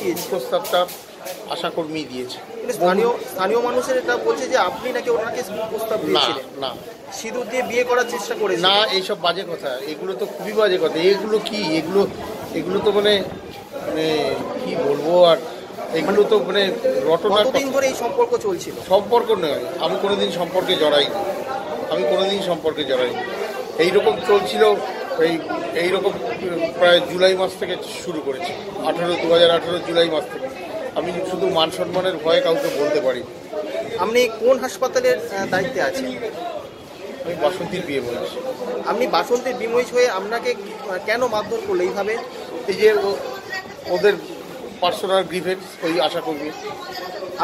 দিয়েছে প্রস্তাবটা আশাকর্মী দিয়েছে। স্থানীয় স্থানীয় মানুষের এটা বলছে যে আপনি নাকি ওনাকে প্রস্তাব না দিয়েছিলেন। না। সিঁদুর দিয়ে বিয়ে করার চেষ্টা করেছেন না এইসব বাজে কথা। এগুলো তো খুবই বাজে কথা। এগুলো কি? এগুলো এগুলো তো মানে মানে কি বলব আর? এগুলো তো মানে রটনার কতদিন ধরে এই সম্পর্ক চলছিল। সম্পর্ক নয়। আমি কোনোদিন সম্পর্কে জড়াইনি। আমি কোনোদিন সম্পর্কে জড়াইনি। এইরকম চলছিল এই এইরকম প্রায় জুলাই মাস থেকে শুরু করেছি। আঠেরো দু হাজার আঠেরো জুলাই মাস থেকে। আমি শুধু মান সম্মানের ভয়ে কাউকে বলতে পারি। আপনি কোন হাসপাতালের দায়িত্বে আছেন? আমি বাসন্তীর বিয়ে বলেছি। আপনি বাসন্তীর বিময় হয়ে আপনাকে কেন মারধর করল এইভাবে? এই যে ওদের পার্সোনাল গ্রিভেন্স ওই আশা করবি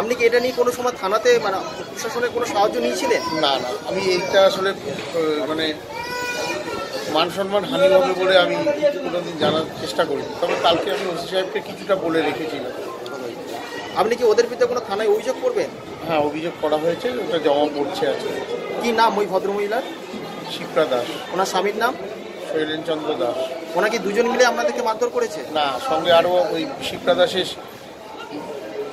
আপনি কি এটা নিয়ে কোনো সময় থানাতে মানে প্রশাসনের কোনো সাহায্য নিয়েছিলেন? না না। আমি এইটা আসলে মানে মান সম্মান হানি হবে বলে আমি কোনোদিন জানার চেষ্টা করি। তবে কালকে আমি ওসি সাহেবকে কিছুটা বলে রেখেছিলাম আপনি কি ওদের বিরুদ্ধে কোনো থানায় অভিযোগ করবেন? হ্যাঁ অভিযোগ করা হয়েছে ওটা জমা পড়ছে আছে। কি নাম ওই ভদ্রমহিলার? শিপ্রা দাস। ওনার স্বামীর নাম? শৈলেন চন্দ্র দাস। ওনাকে দুজন মিলে আপনাদেরকে মারধর করেছে? না সঙ্গে আরও ওই শিপ্রা দাসের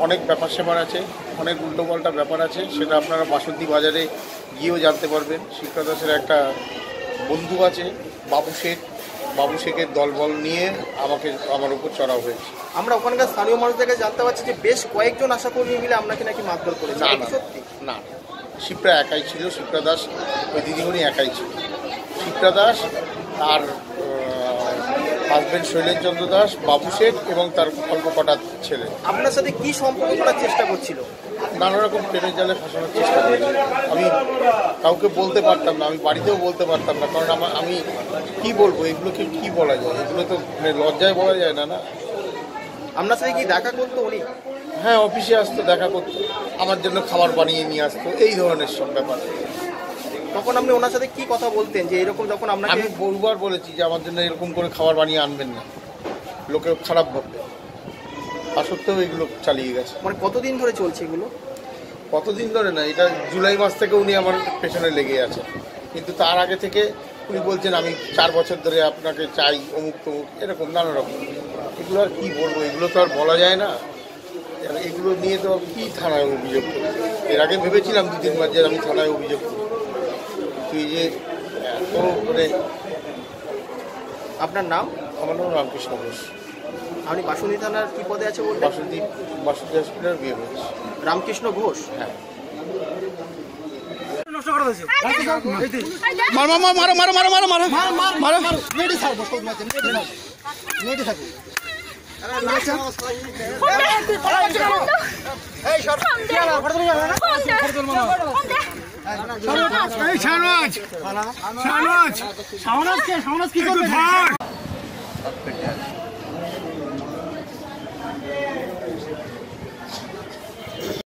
অনেক ব্যাপার স্যাপার আছে অনেক উল্টোপাল্টা ব্যাপার আছে সেটা আপনারা বাসন্তী বাজারে গিয়েও জানতে পারবেন। শিপ্রা দাসের একটা বন্ধু আছে বাবু শেখ বাবু শেখের দলবল নিয়ে আমাকে আমার উপর চড়াও হয়েছে। আমরা ওখানকার স্থানীয় মানুষদের কাছে জানতে পারছি যে বেশ কয়েকজন আশাকর্মী মিলে আপনাকে নাকি মারধর করে না না সত্যি? না। শিপ্রা একাই ছিল শিপ্রা দাস ওই দিদিমণি একাই ছিল। শিপ্রা দাস আর হাজবেন্ড শৈলেনচন্দ্র দাস বাবু শেখ এবং তার অল্প কটা ছেলে। আপনার সাথে কি সম্পর্ক করার চেষ্টা করছিল? নানা রকম প্রেমের জালে ফাঁসানোর চেষ্টা করেছি। আমি কাউকে বলতে পারতাম না আমি বাড়িতেও বলতে পারতাম না কারণ আমার আমি কি বলব এগুলোকে কি বলা যায়? এগুলো তো মানে লজ্জায় বলা যায় না না? আপনার সাথে কি দেখা করতো উনি? হ্যাঁ অফিসে আসতো দেখা করতো। আমার জন্য খাবার বানিয়ে নিয়ে আসতো এই ধরনের সব ব্যাপার। তখন আপনি ওনার সাথে কি কথা বলতেন যে এরকম যখন আপনাকে আমি বহুবার বলেছি যে আমার জন্য এরকম করে খাবার বানিয়ে আনবেন না। লোকে খারাপ ভাববে। তা সত্ত্বেও এগুলো চালিয়ে গেছে। মানে কতদিন ধরে চলছে এগুলো? কতদিন ধরে না এটা জুলাই মাস থেকে উনি আমার পেছনে লেগে আছে। কিন্তু তার আগে থেকে উনি বলছেন আমি চার বছর ধরে আপনাকে চাই অমুক তমুক এরকম নানা রকম। এগুলো আর কী বলব? এগুলো তো আর বলা যায় না। এগুলো নিয়ে তো কী থানায় অভিযোগ করি এর আগে ভেবেছিলাম দু তিনবার যে আমি থানায় অভিযোগ করি তুই যে এত মানে আপনার নাম আমার নাম রামকৃষ্ণ ঘোষ আপনি বাসন্তী থানার কি পদে আছে বললেন বাসন্তী বাসন্তী হসপিটাল বিয়ে হয়েছে রামকৃষ্ণ ঘোষ হ্যাঁ মারো মারো মারো মারো মারো মারো মারো মারো এই এই শাহনাজ! শাহনাজ! শাহনাজ কে শাহনাজ কি করবে? ধর! Thank you.